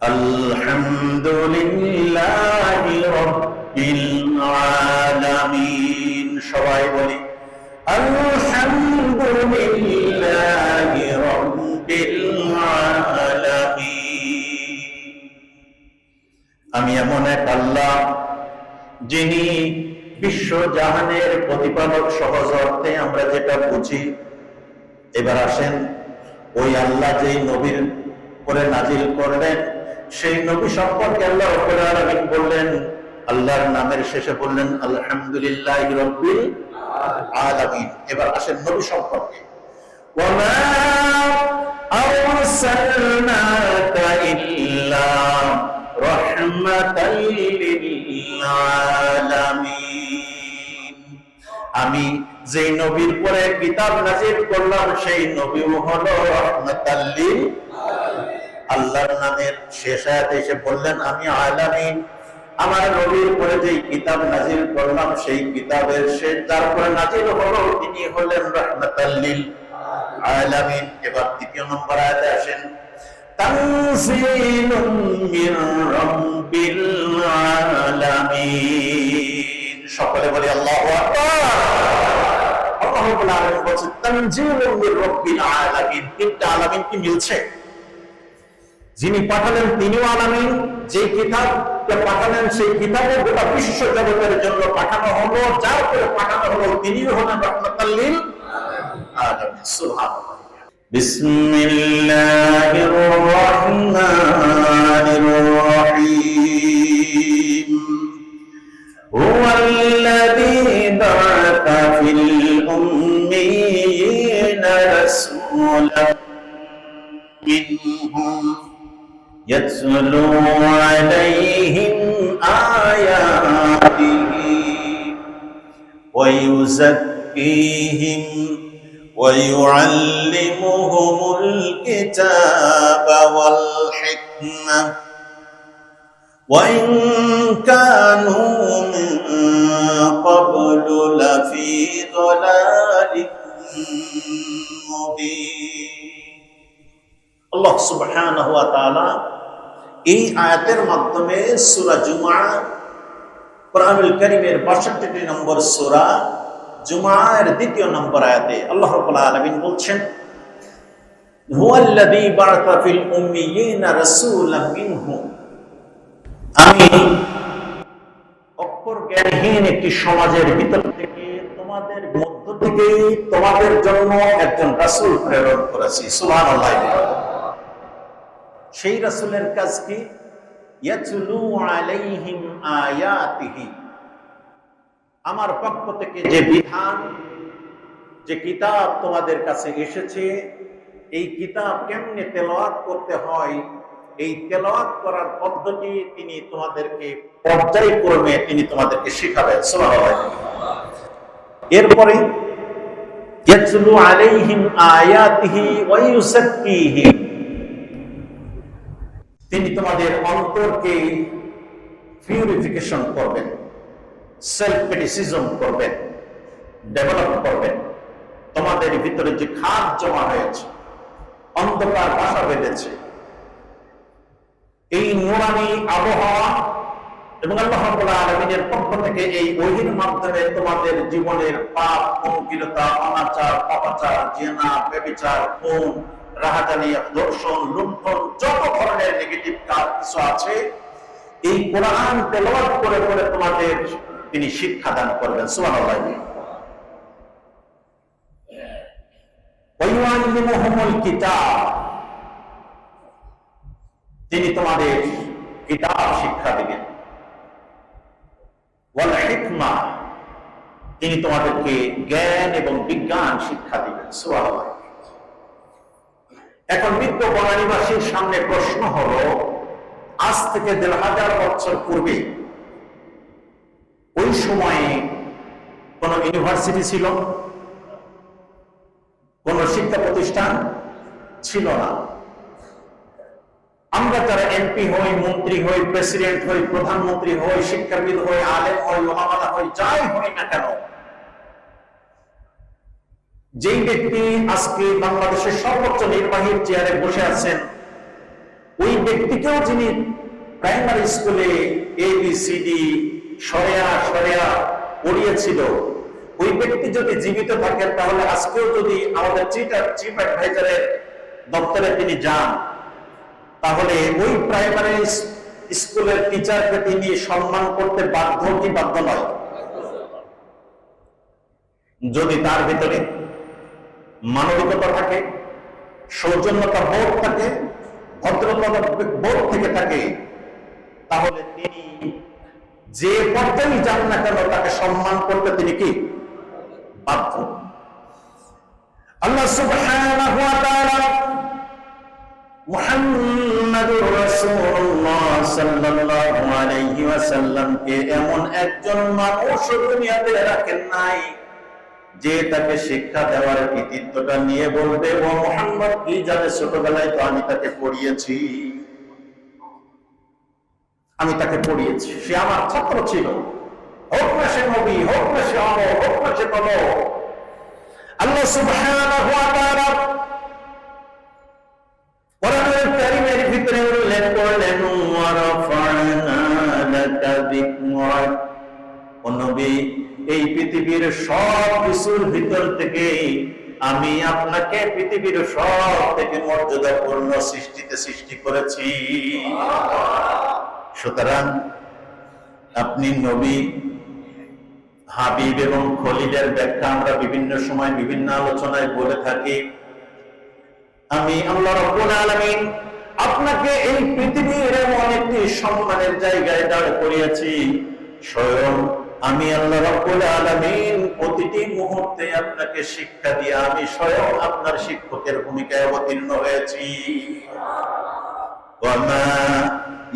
الحمد لله رب العالمين সবাই বলি الحمد لله رب العالمين আমি এমন এক আল্লাহ যিনি বিশ্ব জাহানের প্রতিপালক সহজ অর্থে আমরা যেটা বুঝি এবার আসেন ওই আল্লাহ যেই নবীর করে নাজিল করলেন সেই নবী সম্পর্কে আল্লাহ আলামিন বললেন, আল্লাহর নামের শেষে বললেন, আলহামদুলিল্লাহ রব্বিল এবার আসেন নবী সম্পর্কে। আমি যেই নবীর পরে কিতাব নাজিল করলাম, সেই নবী হলো রহমাতাল আল্লাহর নামের শেষ আয়াতে এসে বললেন, আমি আলামিন, আমার নবীর পরে যে কিতাব নাজিল করলাম, সেই কিতাবের শেষ তারপরে নাজিল হলো, তিনি হলেন রহমাতাল্লিল এবার তৃতীয় নম্বর আয়াতে আসেন সকলে বলি, আল্লাহু বলেছেন আলামিন আলামিন কি মিলছে? যিনি পাঠালেন তিনিও আলামিন যে কিতাব পাঠালেন সেই কিতাবে গোটা বিশ্ব জগতের জন্য পাঠানো হলো যার করে পাঠানো হলো তিনিও হলেন রহমতাল্লিল আলামিন সুবহানাল্লাহ بسم الله الرحمن الرحيم هو الذي بعث في الأميين رسولا منهم يتلو عليهم آياته ويزكيهم ويعلمهم الكتاب والحكمة. وإن كانوا من قبل لفي ضلال مبين. الله سبحانه وتعالى এই আয়াতের মাধ্যমে সূরা জুমআ কোরআনুল কারীমের 62টি নম্বর সূরা জুমআর দ্বিতীয় নম্বর আয়াতে আল্লাহ আলামিন বলছেন আমি একটি সমাজের থেকে তোমাদের তোমাদের জন্য একজন রাসূল প্রেরণ করেছি। সুবহানাল্লাহ। সেই রাসূলের কাজ কি? আমার পক্ষ থেকে যে বিধান, যে কিতাব তোমাদের কাছে এসেছে, এই কিতাব কেমনে তেলাওয়াত করতে হয়? এই তেলাওয়াত করার পদ্ধতি তিনি তোমাদেরকে, পর্যায়ক্রমে তিনি তোমাদেরকে শেখাবেন। এরপরে আলাইহিম আয়াতিহি ওয়া ইউসাক্কিহিম তিনি তোমাদের অন্তরকে পিউরিফিকেশন করবেন সেলফ ক্রিটিসিজম করবেন ডেভেলপ করবেন। তোমাদের ভিতরে যে খাদ জমা হয়েছে, অন্ধকার বাসা বেঁধেছে। এই নুরানি আবহাওয়া এবং আল্লাহ রাব্বুল পক্ষ থেকে এই ওহির মাধ্যমে তোমাদের জীবনের পাপ পঙ্কিলতা অনাচার পাপাচার জেনা ব্যভিচার খুন রাহাজানি দর্শন, লুণ্ঠন, যত ধরনের নেগেটিভ কিছু আছে, এই কোরআন করে করে তোমাদের তিনি শিক্ষা দান করবেন। তিনি তোমাদের কিতাব শিক্ষা দিবেন। তিনি তোমাদেরকে জ্ঞান এবং বিজ্ঞান শিক্ষা দিবেন। সুবহানাল্লাহ। এখন মৃত্যু বনানীবাসীর সামনে প্রশ্ন হলো, আজ থেকে দেড় হাজার বছর পূর্বে ওই সময়ে কোন ইউনিভার্সিটি ছিল? কোন শিক্ষা প্রতিষ্ঠান ছিল না। আমরা যারা এমপি হই, মন্ত্রী হই, প্রেসিডেন্ট হই, প্রধানমন্ত্রী হই, শিক্ষাবিদ হই, আলেম হই ওলামালা হই, যাই হই না কেন যেই ব্যক্তি আজকে বাংলাদেশের সর্বোচ্চ নির্বাহীর চেয়ারে বসে আছেন, ওই ব্যক্তিকেও যিনি প্রাইমারি স্কুলে এ বি সি ডি সরেয়া সরেয়া পড়িয়েছিল, ওই ব্যক্তি যদি জীবিত থাকেন, তাহলে আজকেও যদি আমাদের চিফ চিফ অ্যাডভাইজারের দপ্তরে তিনি যান, তাহলে ওই প্রাইমারি স্কুলের টিচারকে তিনি সম্মান করতে বাধ্য কি বাধ্য নয়? যদি তার ভিতরে মানবিকতা থাকে, সৌজন্যতা বোধ থাকে, ভদ্রতা বোধ থেকে থাকে, তাহলে তিনি যে পর্যায়ে যান না কেন তাকে সম্মান করতে তিনি কি বাধ্য? আল্লাহ সুবহানাহু ওয়া তাআলা মুহাম্মাদুর রাসূলুল্লাহ সাল্লাল্লাহু আলাইহি ওয়াসাল্লামকে এমন একজন মানুষ দুনিয়াতে রাখেন নাই যে তাকে শিক্ষা দেওয়ার কৃতিত্বটা নিয়ে বলবে, ও মোহাম্মদ কি জানে ছোটবেলায় তো আমি তাকে পড়িয়েছি। আমি তাকে পড়িয়েছি। সে আমার ছাত্র ছিল। হোক না সে নবী, হোক না সে অম হোক না সে তম আল্লাহ কারিমের ভিতরে উল্লেখ করলেন এই পৃথিবীর সব কিছুর ভিতর থেকে আমি আপনাকে পৃথিবীর সব থেকে মর্যাদাপূর্ণ সৃষ্টিতে সৃষ্টি করেছি। সুতরাং আপনি নবী, হাবিব এবং খলিলের ব্যাখ্যা আমরা বিভিন্ন সময় বিভিন্ন আলোচনায় বলে থাকি। আমি আপনাকে এই পৃথিবীর এমন একটি সম্মানের জায়গায় দাঁড় করিয়েছি। স্বয়ং আমি আল্লাহ রব্বুল আলামিন প্রতিটি মুহূর্তে আপনাকে শিক্ষা দিয়ে আমি স্বয়ং আপনার শিক্ষকের ভূমিকায় অবতীর্ণ হয়েছি। ওয়ামা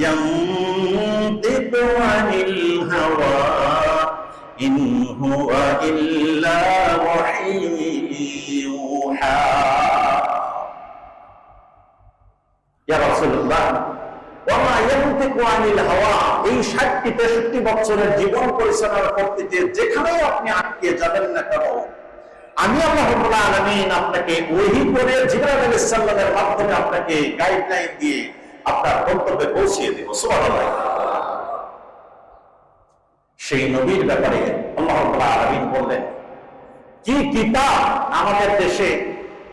ইয়ানতিকু ইয়া রাসূলুল্লাহ ওয়ামা হাওয়া, এই 60 63 বছরের জীবন পরিচালনা করতে যে যেখানেই আপনি আটকে যাবেন না কেন, আমি আল্লাহ রাব্বুল আপনাকে ওহী করে জিবরাইল আলাইহিস মাধ্যমে আপনাকে গাইডলাইন দিয়ে আপনার গন্তব্যে পৌঁছিয়ে দেব। সেই নবীর ব্যাপারে কি কিতাব আমাদের দেশে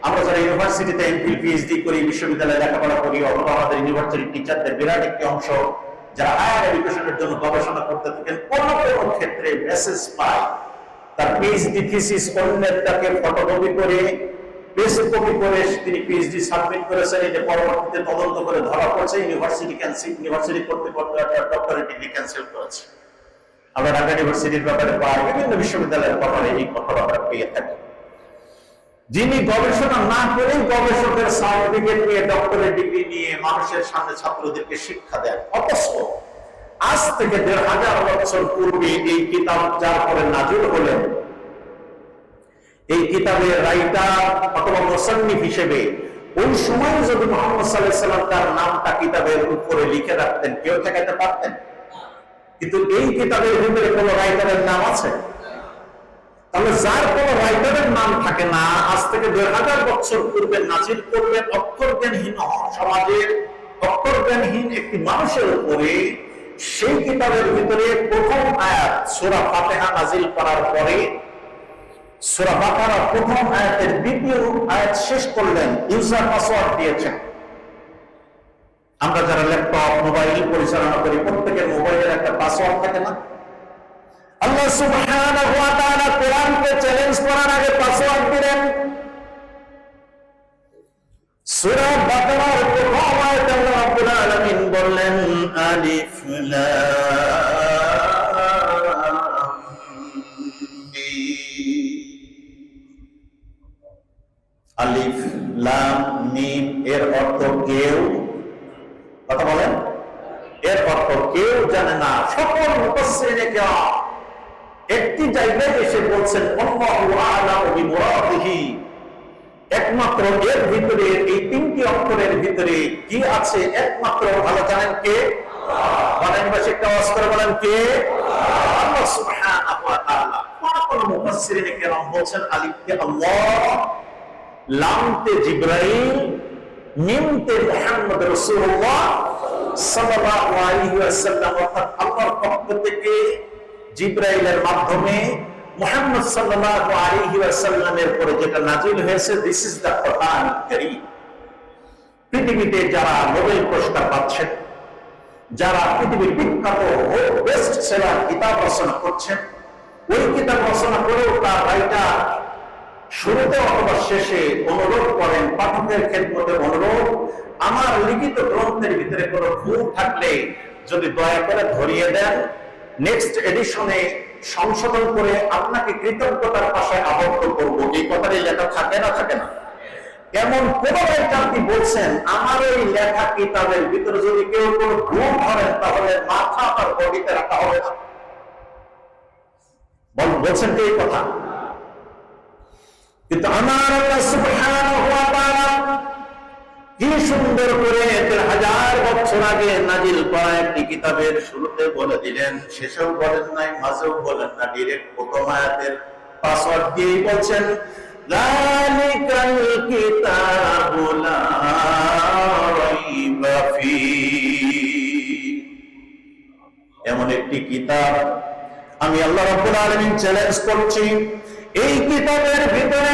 আমরা যারা ইউনিভার্সিটিতে এমফিল পিএইচডি করি, বিশ্ববিদ্যালয়ে লেখাপড়া করি, অথবা আমাদের ইউনিভার্সিটির টিচারদের বিরাট একটি অংশ, যারা হায়ার এডুকেশনের জন্য গবেষণা করতে থাকেন কোন কোন ক্ষেত্রে মেসেজ পায়। তার পিএইচডি থিসিস অন্যটাকে ফটোকপি করে পেজ কপি করে তিনি পিএইচডি সাবমিট করেছেন। যে পরবর্তীতে তদন্ত করে ধরা পড়ছে ইউনিভার্সিটি ক্যান্সেল ইউনিভার্সিটি কর্তৃপক্ষ একটা ডক্টরেট ডিগ্রি ক্যান্সেল করেছে। আমরা ঢাকা ইউনিভার্সিটির ব্যাপারে পাই বিভিন্ন বিশ্ববিদ্যালয়ের ব্যাপারে এই কথা আমরা পেয়ে থাকি। যিনি গবেষণা না করেই গবেষকের সার্টিফিকেট নিয়ে ডক্টরেট ডিগ্রি নিয়ে মানুষের সামনে ছাত্রদেরকে শিক্ষা দেন। অথচ আজ থেকে দেড় হাজার বছর পূর্বে এই কিতাব যার পরে নাজুল হলেন, এই কিতাবের রাইটার অথবা মোসান্নিফ হিসেবে ওই সময় যদি মোহাম্মদ সাল্লাহ সাল্লাম তার নামটা কিতাবের উপরে লিখে রাখতেন, কেউ ঠেকাইতে পারতেন? কিন্তু এই কিতাবের ভিতরে কোন রাইটারের নাম আছে? তাহলে যার কোন রাইটারের নাম থাকে না, আজ থেকে দেড় হাজার বছর পূর্বে নাজিল করবেন অক্ষর জ্ঞানহীন সমাজের অক্ষর জ্ঞানহীন একটি মানুষের উপরে। সেই কিতাবের ভিতরে প্রথম আয়াত সোরা ফাতেহা নাজিল করার পরে সোরা বাকারা প্রথম আয়াতের দ্বিতীয় আয়াত শেষ করলেন, ইউজার পাসওয়ার্ড দিয়েছেন। আমরা যারা ল্যাপটপ, মোবাইল পরিচালনা করি, প্রত্যেকের মোবাইলের একটা পাসওয়ার্ড থাকে না। আল্লাহ সুবহানাহু ওয়া তাআলা কোরআনকে চ্যালেঞ্জ করার আগে পাসওয়ার্ড দিলেন। সূরা বাকারার প্রথম আয়াতে আল্লাহ রাব্বুল আলামিন বললেন, আলিফ লাম আলিফ লাম মিম এর অর্থ কেউ, কথা বলেন? এর অর্থ কেউ জানে না, সকল মুফাসসিরিনে কেরাম। একটি জায়গায় এসে বলছেন একমাত্র এর ভিতরে, এই তিনটি অক্ষরের ভিতরে কি আছে একমাত্র ভালো জানেন কে? বলেন বাসী একটা আওয়াজ বলেন কে? বলছেন, আলিফকে আল্লাহ, লামতে জিব্রাইল নিমতে মুহাম্মদ রাসূলুল্লাহ সাল্লাল্লাহু আলাইহি ওয়াসাল্লাম। অর্থাৎ পক্ষ থেকে জিব্রাইলের মাধ্যমে মুহাম্মদ সাল্লাল্লাহু আলাইহি ওয়াসাল্লামের পরে যেটা নাজিল হয়েছে this is the Quran Kareem পৃথিবীতে যারা নোবেল পুরস্কার পাচ্ছেন, যারা পৃথিবীর বিখ্যাত বেস্ট সেলার কিতাব রচনা করছেন, ওই কিতাব রচনা করেও তার রাইটার শুরুতে অথবা শেষে অনুরোধ করেন, পাঠকের ক্ষেত্রে অনুরোধ, আমার লিখিত গ্রন্থের ভিতরে কোনো ভুল থাকলে যদি দয়া করে ধরিয়ে দেন নেক্সট এডিশনে সংশোধন করে আপনাকে কৃতজ্ঞতার পাশায় আবদ্ধ করব। এই কথাটি লেখা থাকে না থাকে না? এমন কোন রাইটার বলছেন, আমার এই লেখা কিতাবের ভিতরে যদি কেউ কোনো ভুল ধরেন, তাহলে মাথা তার বডিতে রাখা হবে না। বল- বলছেন কি এই কথা? কিন্তু আমার সুবহানাহু ওয়া তাআলা কি সুন্দর করে হাজার বছর আগে নাজিল করা একটি কিতাবের শুরুতে বলে দিলেন, শেষেও বলেন নাই, মাঝেও বলেন না ডিরেক্ট প্রথম আয়াতের পাসওয়ার্ড দিয়েই বলছেন এমন একটি কিতাব আমি আল্লাহ রাব্বুল আলামিন চ্যালেঞ্জ করছি। এই কিতাবের ভিতরে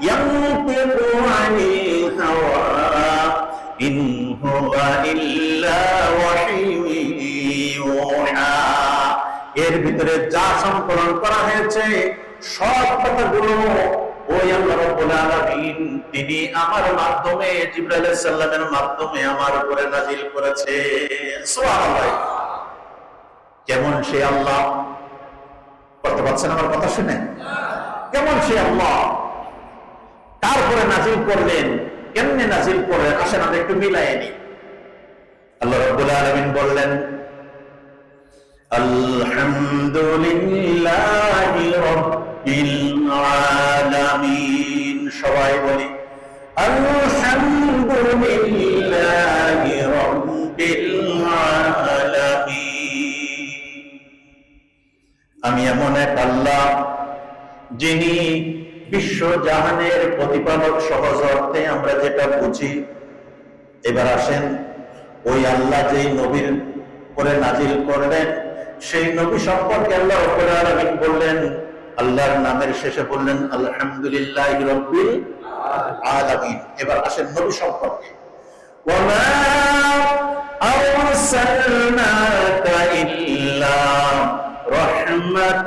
ينطق عن الهوى إن هو إلا وحي يوحى এর ভিতরে যা সংকলন করা হয়েছে সব কথাগুলো ওই আল্লাহ রাব্বুল আলামিন তিনি আমার মাধ্যমে জিবরাইল আলাইহিস সালামের মাধ্যমে আমার উপরে নাজিল করেছে সুবহানাল্লাহ কেমন সে আল্লাহ করতে পারছেন আমার কথা শুনে কেমন সে আল্লাহ তারপরে নাজিল করলেন। কেমনে নাজিল করলেন? আসেন, আমরা একটু মিলাই নি আল্লাহ রাব্বুল আলামিন বললেন সবাই বলি আমি এমন এক আল্লাহ, যিনি বিশ্ব জাহানের প্রতিপালক সহজ অর্থে আমরা যেটা বুঝি এবার আসেন ওই আল্লাহ যেই নবীর করে নাজিল করলেন সেই নবী সম্পর্কে আল্লাহ উপরে আলমিন বললেন আল্লাহর নামের শেষে বললেন আলহামদুলিল্লাহ রব্বিল আলামিন এবার আসেন নবী সম্পর্কে وما أرسلناك إلا رحمة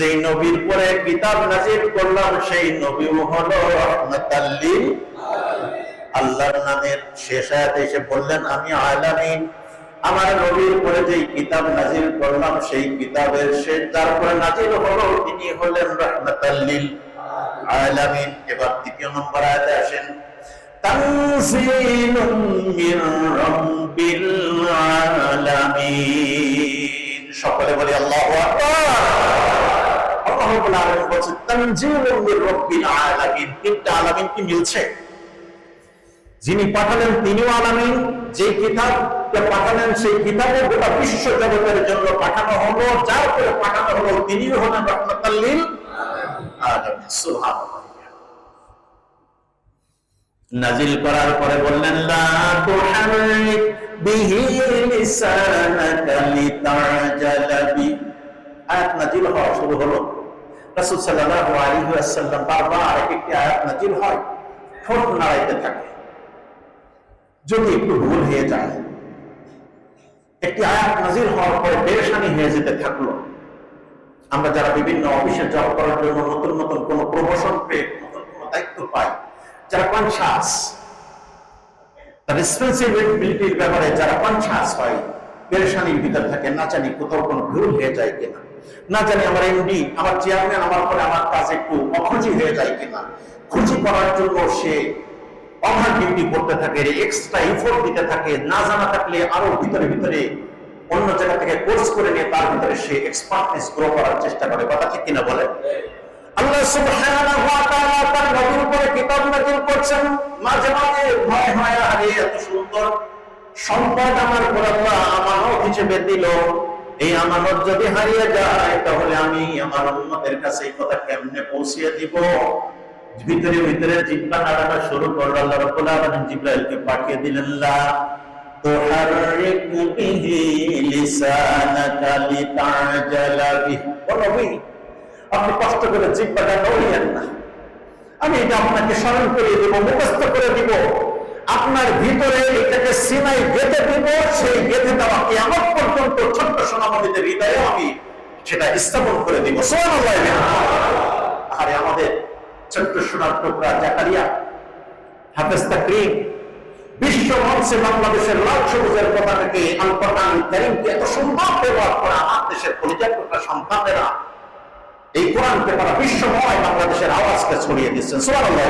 যেই নবীর পরে কিতাব নাজির করলাম, সেই নবীও হলো রহমতাল্লিল আল্লাহর নামের শেষ আয়াতে এসে বললেন, আমি আলামিন। আমার নবীর পরে যেই কিতাব নাজিল করলাম, সেই কিতাবের শেষ তারপরে নাজিল হলো, তিনি হলেন রহমতাল্লিল আলামিন। এবার দ্বিতীয় নম্বর আয়াতে আসেন, তানজিলুম মির রাব্বিল আলামিন। সকলে বলি, আল্লাহু আকবার। যিনি পাঠালেন তিনিও আলামিন। যে কিতাব পাঠালেন, সেই কিতাবে গোটা বিশ্ব জগতের জন্য পাঠানো হলো। যার করে পাঠানো হলো, তিনিও হলেন রহমতাল্লিল নাজিল করার পরে বললেন, লা আয়াত নাজিল হওয়া শুরু হলো। রাসূল সাল্লাল্লাহু আলাইহি ওয়াসাল্লাম বারবার এক একটি আয়াত নাজিল হয়, ঠোঁট নাড়াইতে থাকে। যদি একটু ভুল হয়ে যায়, একটি আয়াত হওয়ার পরে পেরেশানি হয়ে যেতে থাকল। আমরা যারা বিভিন্ন অফিসে জব করার জন্য নতুন নতুন কোন প্রমোশন পেয়ে, নতুন কোন দায়িত্ব পাই, যারা রেসপন্সিবিলিটির ব্যাপারে যারা কনসাস হয়, পেরেশানির ভিতর থাকে কোথাও কোনো ভুল হয়ে যায় কিনা। না জানি আমার এমডি আমার চেয়ারম্যান আমার পরে আমার কাজ একটু অখুঁজি হয়ে যায় কিনা। খুঁজি করার জন্য সে ওভার ডিউটি করতে থাকে এক্সট্রা এফোর্ট দিতে থাকে, না জানা থাকলে আরও ভিতরে ভিতরে অন্য জায়গা থেকে কোর্স করে নিয়ে তার ভিতরে সে এক্সপার্টনেস গ্রো করার চেষ্টা করে। কথা ঠিক কিনা বলে আল্লাহ সুবহানাহু ওয়া তাআলা তার নবীর উপরে কিতাব নাযিল করছেন। মাঝে মাঝে ভয় হয়, আরে এত সুন্দর সম্পদ আমার উপর আল্লাহ আমানত হিসেবে দিল। এই আমানত যদি হারিয়ে যায়, তাহলে আমি আমার উম্মতের কাছে এই কথা কেমনে পৌঁছিয়ে দিব? ভিতরে ভিতরে জিব্বা নাড়ানো শুরু করল, আল্লাহ পাঠিয়ে দিলেন, লা আপনি কষ্ট করে জিব্বাটা না। আমি এটা আপনাকে স্মরণ করিয়ে দেব, মুখস্থ করে দিব। আপনার ভিতরে এটাকে সিনাই গেঁথে দিব, সেই গেঁথে দেওয়া কি আমার পর্যন্ত ছোট্ট সোনামণিদের হৃদয়ে আমি সেটা স্থাপন করে দিব। আরে আমাদের ছোট্ট সোনার টুকরা জাকারিয়া বিশ্ব মঞ্চে বাংলাদেশের লাল সবুজের পতাকাকে আল এত ব্যবহার করা আমার দেশের পরিচয় সন্তানেরা এই কোরআনকে তারা বিশ্বময় বাংলাদেশের আওয়াজকে ছড়িয়ে দিচ্ছেন। সুবহানাল্লাহ।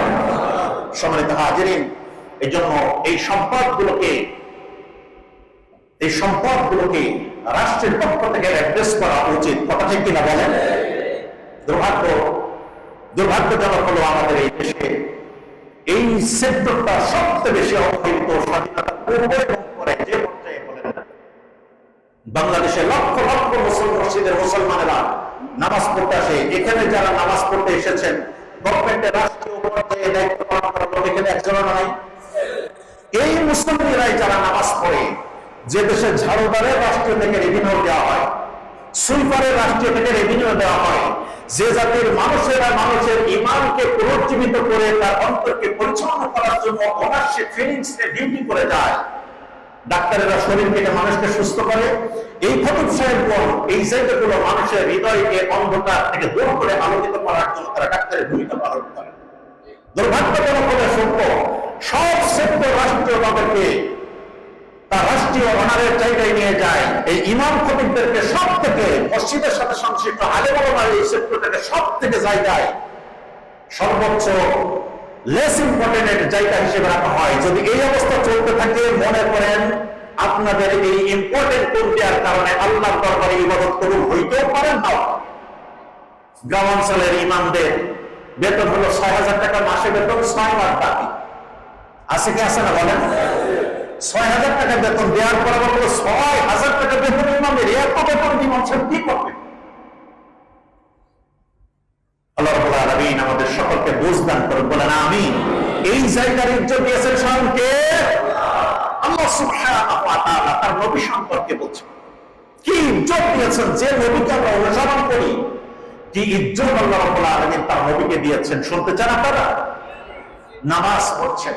সম্মানিত হাজিরিন এই জন্য এই সম্পদগুলোকে এই সম্পদগুলোকে রাষ্ট্রের পক্ষ থেকে অ্যাড্রেস করা উচিত। কথা ঠিক কিনা বলেন? দুর্ভাগ্য, দুর্ভাগ্যজনক হলো আমাদের এই দেশে এই সেক্টরটা সবচেয়ে বেশি অবহেলিত বাংলাদেশে লক্ষ লক্ষ মুসলিম মসজিদের মুসলমানেরা নামাজ পড়তে আসে। এখানে যারা নামাজ পড়তে এসেছেন গভর্নমেন্টের রাষ্ট্রীয় পর্যায়ে দায়িত্ব পালন করার লোক এখানে একজনও নাই। এই মুসলিমরাই যারা নামাজ পড়ে, যে দেশে ঝাড়ুদারের রাষ্ট্র থেকে রেভিনিউ দেওয়া হয়, সুইপারের রাষ্ট্র থেকে রেভিনিউ দেওয়া হয়, যে জাতির মানুষেরা মানুষের ইমানকে পুনর্জীবিত করে তার অন্তরকে পরিচ্ছন্ন করার জন্য অনার্সে ফিলিংস ডিউটি করে যায়, ডাক্তারেরা শরীর থেকে মানুষকে সুস্থ করে। এই খতব সাহেবগণ এই জায়গাগুলো মানুষের হৃদয়কে অন্ধকার থেকে দূর করে আলোকিত করার জন্য তারা ডাক্তারের ভূমিকা পালন করে। দুর্ভাগ্যজনক হলে সত্য সব সেক্টর রাষ্ট্রীয় তাদেরকে তার রাষ্ট্রীয় অনারের জায়গায় নিয়ে যায়। এই ইমাম খতিবদেরকে সব থেকে মসজিদের সাথে সংশ্লিষ্ট আলে বলমার এই সেক্টরটাকে সব থেকে জায়গায় সর্বোচ্চ লেস ইম্পর্টেন্ট জায়গা হিসেবে রাখা হয়। যদি এই অবস্থা চলতে থাকে, মনে করেন আপনাদের এই ইম্পর্টেন্ট কোন দেওয়ার কারণে আল্লাহর দরবারে ইবাদত কবুল হইতেও পারেন না। গ্রামাঞ্চলের ইমামদের বেতন হলো ছয় হাজার টাকা, মাসে বেতন ছয় মাস বাকি আছে কি আছে না বলেন? ছয় হাজার টাকা বেতন দেওয়ার পর আবার ছয় হাজার টাকা বেতন ইমামের এত বেতন কি করবে? আমাদের সকলকে আমি এই জায়গার ইজ্জত দিয়েছেন স্বয়ংকে তার নবী সম্পর্কে বলছেন। কি ইজ্জত দিয়েছেন? যে নবীকে আমরা অনুসরণ করি, কি ইজ্জত আল্লাহ আলামিন তার নবীকে দিয়েছেন, শুনতে চান আপনারা? নামাজ পড়ছেন।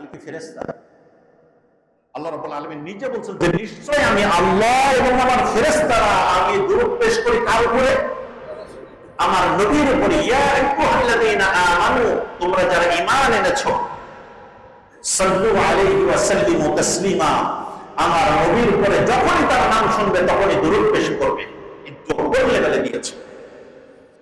তাহলে কি ফেরেস্তা আল্লাহ রব আলমিন নিজে বলছেন যে নিশ্চয় আমি আল্লাহ এবং আমার ফেরেস্তারা আমি দূর পেশ করি উপরে? আমার নবীর উপরে। তোমরা যারা ইমান এনেছ আমার নবীর উপরে যখনই তার নাম শুনবে, তখনই দূর পেশ করবে। কিন্তু দিয়েছে